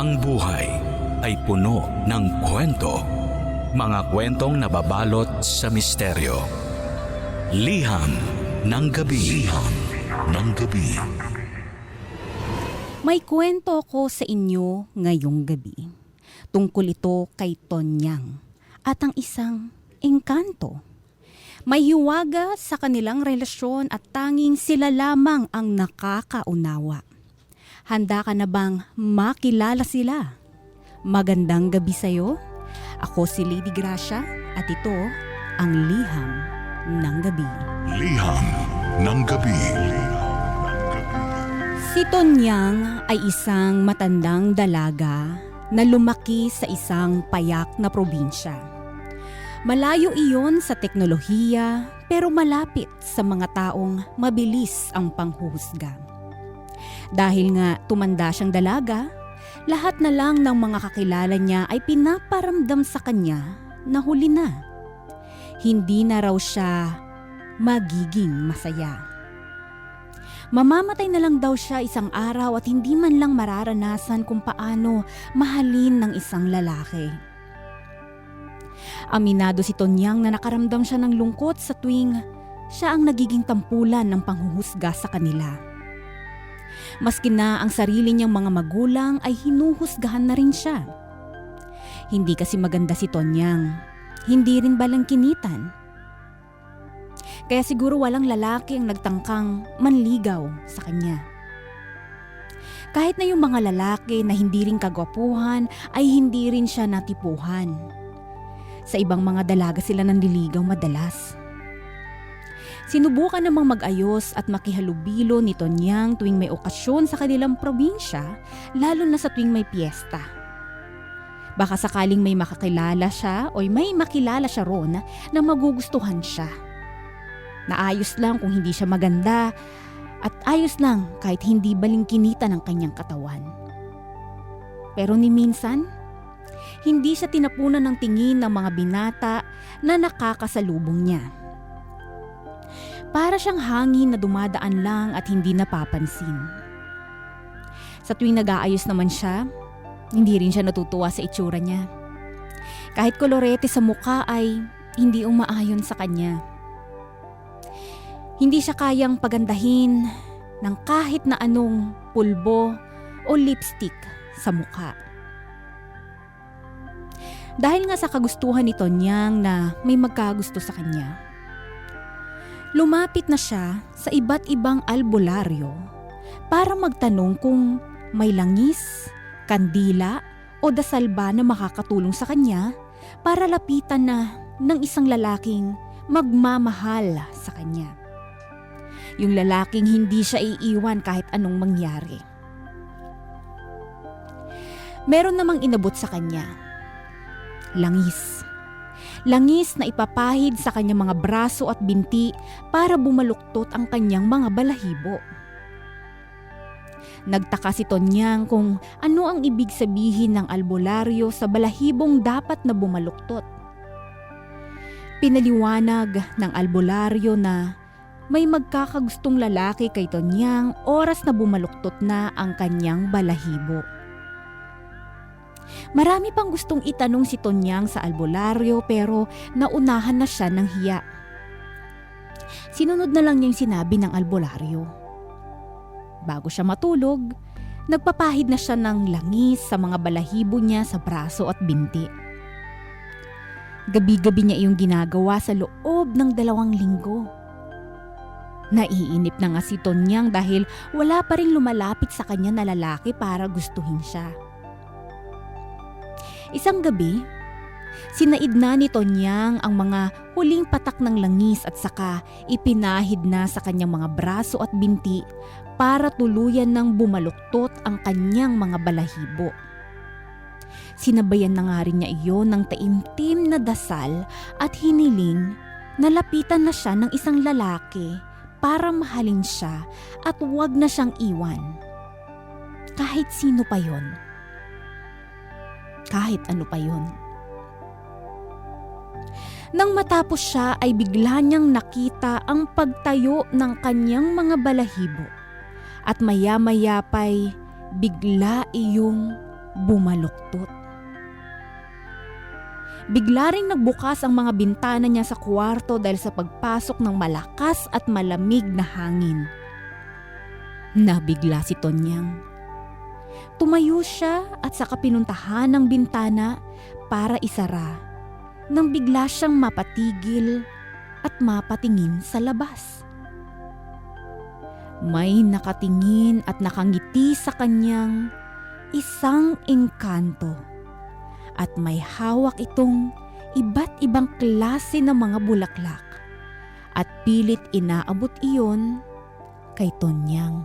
Ang buhay ay puno ng kwento. Mga kwentong nababalot sa misteryo. Liham ng gabi. Liham ng gabi. May kwento ko sa inyo ngayong gabi. Tungkol ito kay Tonyang at ang isang engkanto. May hiwaga sa kanilang relasyon at tanging sila lamang ang nakakaunawa. Handa ka na bang makilala sila? Magandang gabi sa'yo. Ako si Lady Gracia at ito ang Liham ng Gabi. Liham ng gabi. Si Tonyang ay isang matandang dalaga na lumaki sa isang payak na probinsya. Malayo iyon sa teknolohiya pero malapit sa mga taong mabilis ang panghuhusga. Dahil nga tumanda siyang dalaga, lahat na lang ng mga kakilala niya ay pinaparamdam sa kanya na huli na. Hindi na raw siya magiging masaya. Mamamatay na lang daw siya isang araw at hindi man lang mararanasan kung paano mahalin ng isang lalaki. Aminado si Tonyang na nakaramdam siya ng lungkot sa tuwing siya ang nagiging tampulan ng panghuhusga sa kanila. Maski na ang sarili niyang mga magulang ay hinuhusgahan na rin siya. Hindi kasi maganda si Tonyang. Hindi rin balangkinitan. Kaya siguro walang lalaki ang nagtangkang manligaw sa kanya. Kahit na yung mga lalaki na hindi rin kagwapuhan ay hindi rin siya natipuhan. Sa ibang mga dalaga sila nanliligaw madalas. Sinubukan namang mag-ayos at makihalubilo ni Tonyang tuwing may okasyon sa kanilang probinsya, lalo na sa tuwing may piyesta. Baka sakaling may makakilala siya o may makilala siya ron na magugustuhan siya. Naayos lang kung hindi siya maganda at ayos lang kahit hindi balingkinita ng kanyang katawan. Pero ni minsan, hindi siya tinapunan ng tingin ng mga binata na nakakasalubong niya. Para siyang hangin na dumadaan lang at hindi napapansin. Sa tuwing nag-aayos naman siya, hindi rin siya natutuwa sa itsura niya. Kahit kolorete sa mukha ay hindi umaayon sa kanya. Hindi siya kayang pagandahin ng kahit na anong pulbo o lipstick sa mukha. Dahil nga sa kagustuhan ni Tonyang na may magkagusto sa kanya, lumapit na siya sa iba't ibang albularyo para magtanong kung may langis, kandila o dasal ba na makakatulong sa kanya para lapitan na ng isang lalaking magmamahal sa kanya. Yung lalaking hindi siya iiwan kahit anong mangyari. Meron namang inabot sa kanya. Langis. Langis na ipapahid sa kanyang mga braso at binti para bumaluktot ang kanyang mga balahibo. Nagtaka si Tonyang kung ano ang ibig sabihin ng albularyo sa balahibong dapat na bumaluktot. Pinaliwanag ng albularyo na may magkakagustong lalaki kay Tonyang oras na bumaluktot na ang kanyang balahibo. Marami pang gustong itanong si Tonyang sa albularyo pero naunahan na siya ng hiya. Sinunod na lang niya yung sinabi ng albularyo. Bago siya matulog, nagpapahid na siya ng langis sa mga balahibo niya sa braso at binti. Gabi-gabi niya iyong ginagawa sa loob ng dalawang linggo. Naiinip na nga si Tonyang dahil wala pa rin lumalapit sa kanya na lalaki para gustuhin siya. Isang gabi, sinaid na ni Tonyang ang mga huling patak ng langis at saka ipinahid na sa kanyang mga braso at binti para tuluyan ng bumaluktot ang kanyang mga balahibo. Sinabayan na nga rin niya iyon ng taimtim na dasal at hiniling na lapitan na siya ng isang lalaki para mahalin siya at huwag na siyang iwan. Kahit sino pa yon. Kahit ano pa yon. Nang matapos siya ay bigla niyang nakita ang pagtayo ng kanyang mga balahibo at maya-maya pa'y bigla iyong bumaluktot. Bigla ring nagbukas ang mga bintana niya sa kwarto dahil sa pagpasok ng malakas at malamig na hangin. Nabigla si Tonyang. Tumayo siya at saka pinuntahan ng bintana para isara nang bigla siyang mapatigil at mapatingin sa labas. May nakatingin at nakangiti sa kanyang isang engkanto at may hawak itong iba't ibang klase ng mga bulaklak at pilit inaabot iyon kay Tonyang.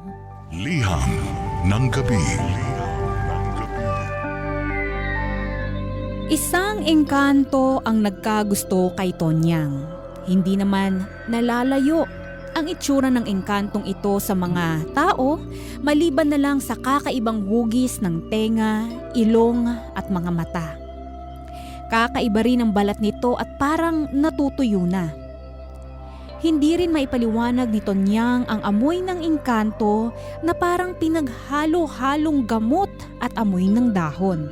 Liham ng gabi. Isang engkanto ang nagkagusto kay Tonyang. Hindi naman nalalayo ang itsura ng engkantong ito sa mga tao maliban na lang sa kakaibang hugis ng tenga, ilong at mga mata. Kakaiba rin ang balat nito at parang natutuyo na. Hindi rin maipaliwanag ni Tonyang ang amoy ng engkanto na parang pinaghalo-halong gamot at amoy ng dahon.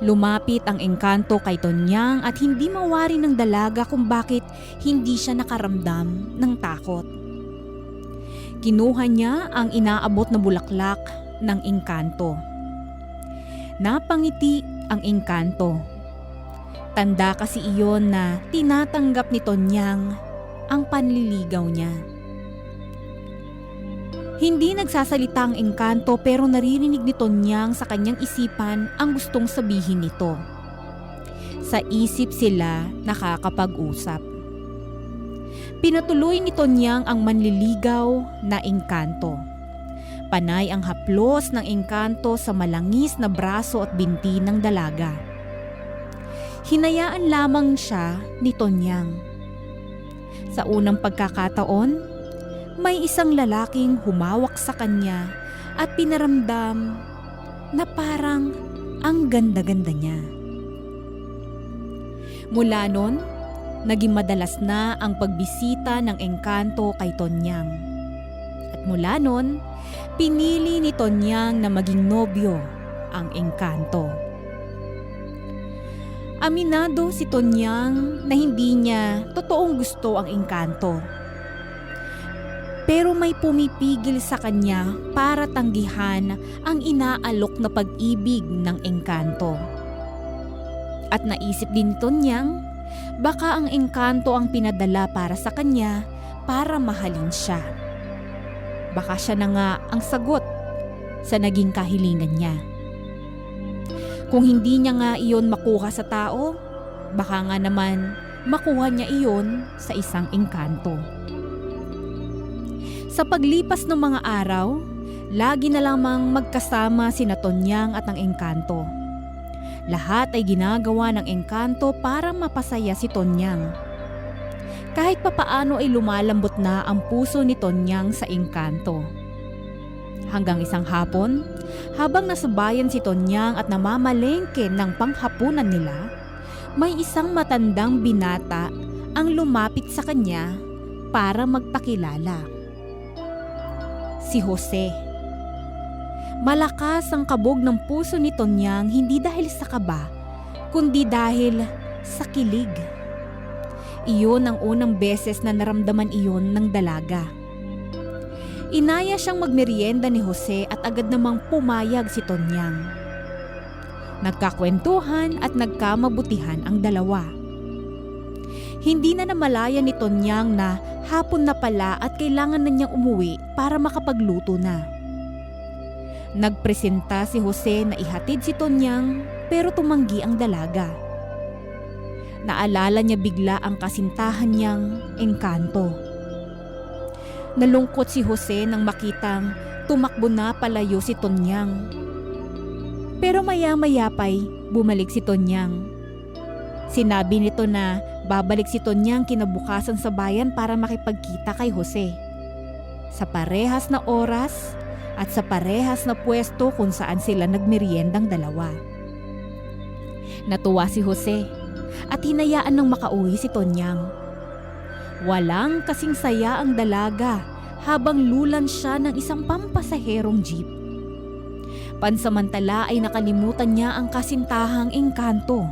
Lumapit ang engkanto kay Tonyang at hindi mawari ng dalaga kung bakit hindi siya nakaramdam ng takot. Kinuha niya ang inaabot na bulaklak ng engkanto. Napangiti ang engkanto. Tanda kasi iyon na tinatanggap ni Tonyang ang panliligaw niya. Hindi nagsasalita ang engkanto pero naririnig ni Tonyang sa kanyang isipan ang gustong sabihin nito. Sa isip sila nakakapag-usap. Pinatuloy ni Tonyang ang manliligaw na engkanto. Panay ang haplos ng engkanto sa malangis na braso at binti ng dalaga. Hinayaan lamang siya ni Tonyang. Sa unang pagkakataon, may isang lalaking humawak sa kanya at pinaramdam na parang ang ganda-ganda niya. Mula noon, naging madalas na ang pagbisita ng engkanto kay Tonyang. At mula noon, pinili ni Tonyang na maging nobyo ang engkanto. Aminado si Tonyang na hindi niya totoong gusto ang engkanto. Pero may pumipigil sa kanya para tanggihan ang inaalok na pag-ibig ng engkanto. At naisip din ni Tonyang, baka ang engkanto ang pinadala para sa kanya para mahalin siya. Baka siya na nga ang sagot sa naging kahilingan niya. Kung hindi niya nga iyon makuha sa tao, baka nga naman makuha niya iyon sa isang engkanto. Sa paglipas ng mga araw, lagi na lamang magkasama si Tonyang at ang engkanto. Lahat ay ginagawa ng engkanto para mapasaya si Tonyang. Kahit papaano ay lumalambot na ang puso ni Tonyang sa engkanto. Hanggang isang hapon, habang nasa bayan si Tonyang at namamalengke ng panghapunan nila, may isang matandang binata ang lumapit sa kanya para magpakilala. Si Jose. Malakas ang kabog ng puso ni Tonyang hindi dahil sa kaba, kundi dahil sa kilig. Iyon ang unang beses na naramdaman iyon ng dalaga. Inaya siyang magmerienda ni Jose at agad namang pumayag si Tonyang. Nagkakwentuhan at nagkamabutihan ang dalawa. Hindi na namalaya ni Tonyang na hapon na pala at kailangan na niyang umuwi para makapagluto na. Nagpresenta si Jose na ihatid si Tonyang pero tumanggi ang dalaga. Naalala niya bigla ang kasintahan niyang engkanto. Nalungkot si Jose nang makitang tumakbo na palayo si Tonyang. Pero maya-maya pa'y bumalik si Tonyang. Sinabi nito na babalik si Tonyang kinabukasan sa bayan para makipagkita kay Jose. Sa parehas na oras at sa parehas na pwesto kung saan sila nagmeriendang dalawa. Natuwa si Jose at hinayaan ng makauwi si Tonyang. Walang kasing saya ang dalaga habang lulan siya ng isang pampasaherong jeep. Pansamantala ay nakalimutan niya ang kasintahang engkanto.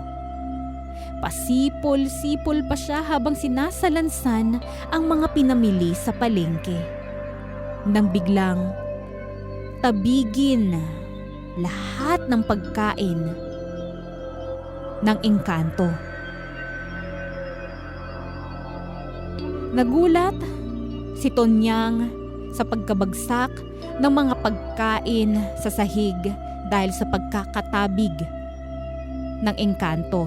Pasipol-sipol pa siya habang sinasalansan ang mga pinamili sa palengke. Nang biglang tabigin lahat ng pagkain ng engkanto. Nagulat si Tonyang sa pagkabagsak ng mga pagkain sa sahig dahil sa pagkakatabig ng engkanto.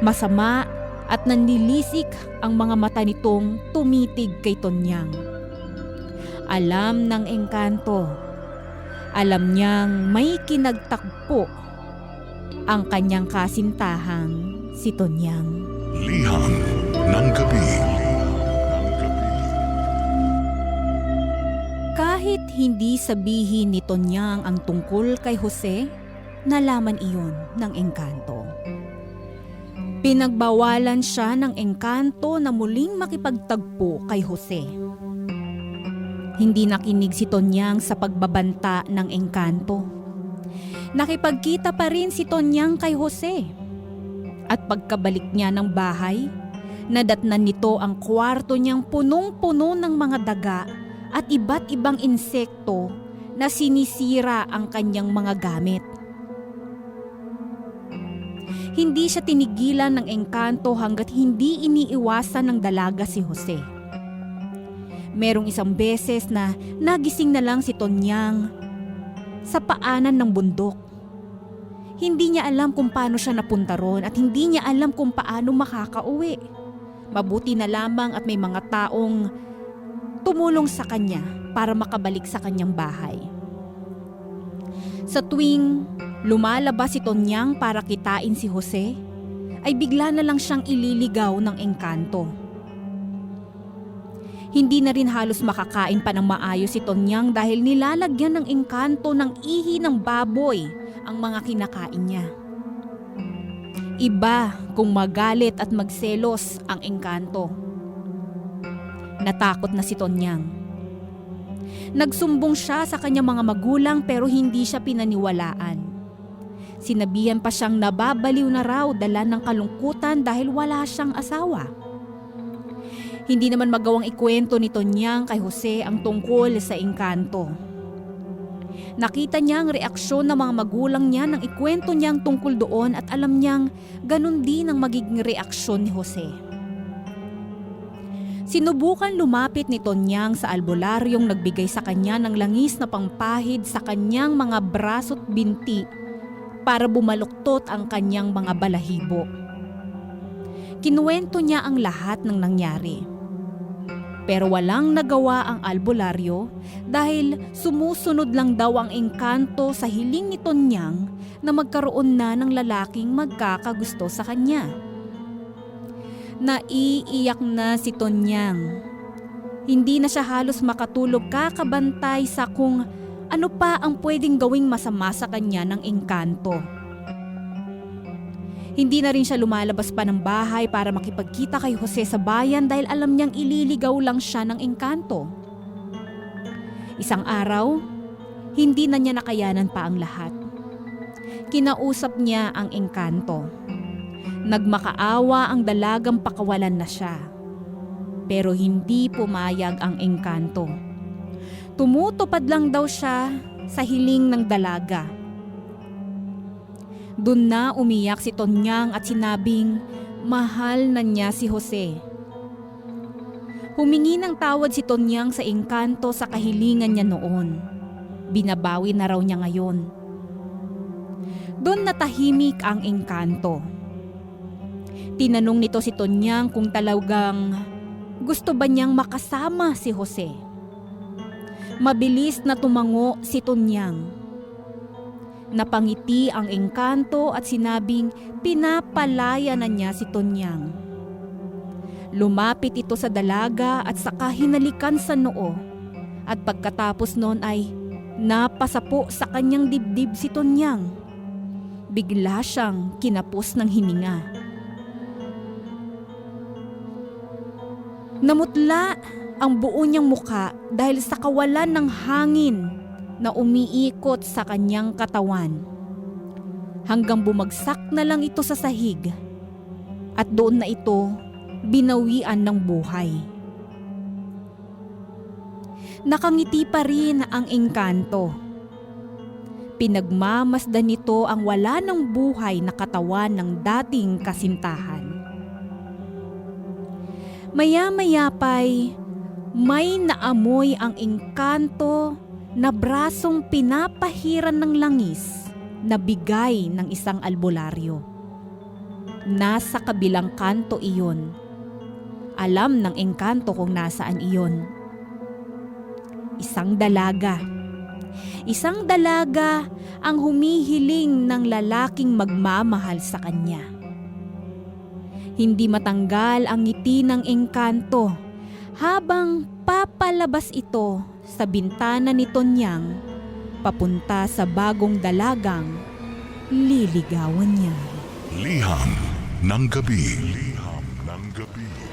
Masama at nanlilisik ang mga mata nitong tumitig kay Tonyang. Alam ng engkanto. Alam niyang may kinagtakpo ang kanyang kasintahang si Tonyang. Liham ng gabi. Kahit hindi sabihin ni Tonyang ang tungkol kay Jose, nalaman iyon ng engkanto. Pinagbawalan siya ng engkanto na muling makipagtagpo kay Jose. Hindi nakinig si Tonyang sa pagbabanta ng engkanto. Nakipagkita pa rin si Tonyang kay Jose. At pagkabalik niya ng bahay, nadatnan nito ang kwarto niyang punong-puno ng mga daga at iba't ibang insekto na sinisira ang kanyang mga gamit. Hindi siya tinigilan ng engkanto hanggat hindi iniiwasan ng dalaga si Jose. Merong isang beses na nagising na lang si Tonyang sa paanan ng bundok. Hindi niya alam kung paano siya napunta ron at hindi niya alam kung paano makakauwi. Mabuti na lamang at may mga taong tumulong sa kanya para makabalik sa kanyang bahay. Sa tuwing lumalabas si Tonyang para kitain si Jose, ay bigla na lang siyang ililigaw ng engkanto. Hindi na rin halos makakain pa ng maayos si Tonyang dahil nilalagyan ng engkanto ng ihi ng baboy ang mga kinakain niya. Iba kung magalit at magselos ang engkanto. Natakot na si Tonyang. Nagsumbong siya sa kanyang mga magulang pero hindi siya pinaniwalaan. Sinabihan pa siyang nababaliw na raw dala ng kalungkutan dahil wala siyang asawa. Hindi naman magawang ikwento ni Tonyang kay Jose ang tungkol sa engkanto. Nakita niya ang reaksyon ng mga magulang niya nang ikwento niya ang tungkol doon at alam niyang ganun din ang magiging reaksyon ni Jose. Sinubukan lumapit ni Tonyang sa albularyong nagbigay sa kanya ng langis na pangpahid sa kanyang mga braso't binti para bumaluktot ang kanyang mga balahibo. Kinuwento niya ang lahat ng nangyari. Pero walang nagawa ang albularyo dahil sumusunod lang daw ang engkanto sa hiling ni Tonyang na magkaroon na ng lalaking magkakagusto sa kanya. Naiiyak na si Tonyang. Hindi na siya halos makatulog kakabantay sa kung ano pa ang pwedeng gawing masama sa kanya ng engkanto. Hindi na rin siya lumalabas pa ng bahay para makipagkita kay Jose sa bayan dahil alam niyang ililigaw lang siya ng engkanto. Isang araw, hindi na niya nakayanan pa ang lahat. Kinausap niya ang engkanto. Nagmakaawa ang dalagang pakawalan na siya. Pero hindi pumayag ang engkanto. Tumutupad lang daw siya sa hiling ng dalaga. Doon na umiyak si Tonyang at sinabing mahal na niya si Jose. Humingi ng tawad si Tonyang sa engkanto sa kahilingan niya noon. Binabawi na raw niya ngayon. Doon natahimik ang engkanto. Tinanong nito si Tonyang kung talagang gusto ba niyang makasama si Jose. Mabilis na tumango si Tonyang. Napangiti ang engkanto at sinabing pinapalaya na niya si Tonyang. Lumapit ito sa dalaga at saka hinalikan sa noo. At pagkatapos noon ay napasapo sa kanyang dibdib si Tonyang. Bigla siyang kinapos ng hininga. Namutla ang buo niyang muka dahil sa kawalan ng hangin na umiikot sa kanyang katawan. Hanggang bumagsak na lang ito sa sahig at doon na ito binawian ng buhay. Nakangiti pa rin ang engkanto. Pinagmamasdan nito ang wala ng buhay na katawan ng dating kasintahan. Maya-maya pa'y may naamoy ang engkanto na brasong pinapahiran ng langis na bigay ng isang albularyo. Nasa kabilang kanto iyon. Alam ng engkanto kung nasaan iyon. Isang dalaga. Isang dalaga ang humihiling ng lalaking magmamahal sa kanya. Hindi matanggal ang ngiti ng engkanto habang papalabas ito sa bintana ni Tonyang papunta sa bagong dalagang liligawan niya. Liham ng gabi. Liham ng gabi.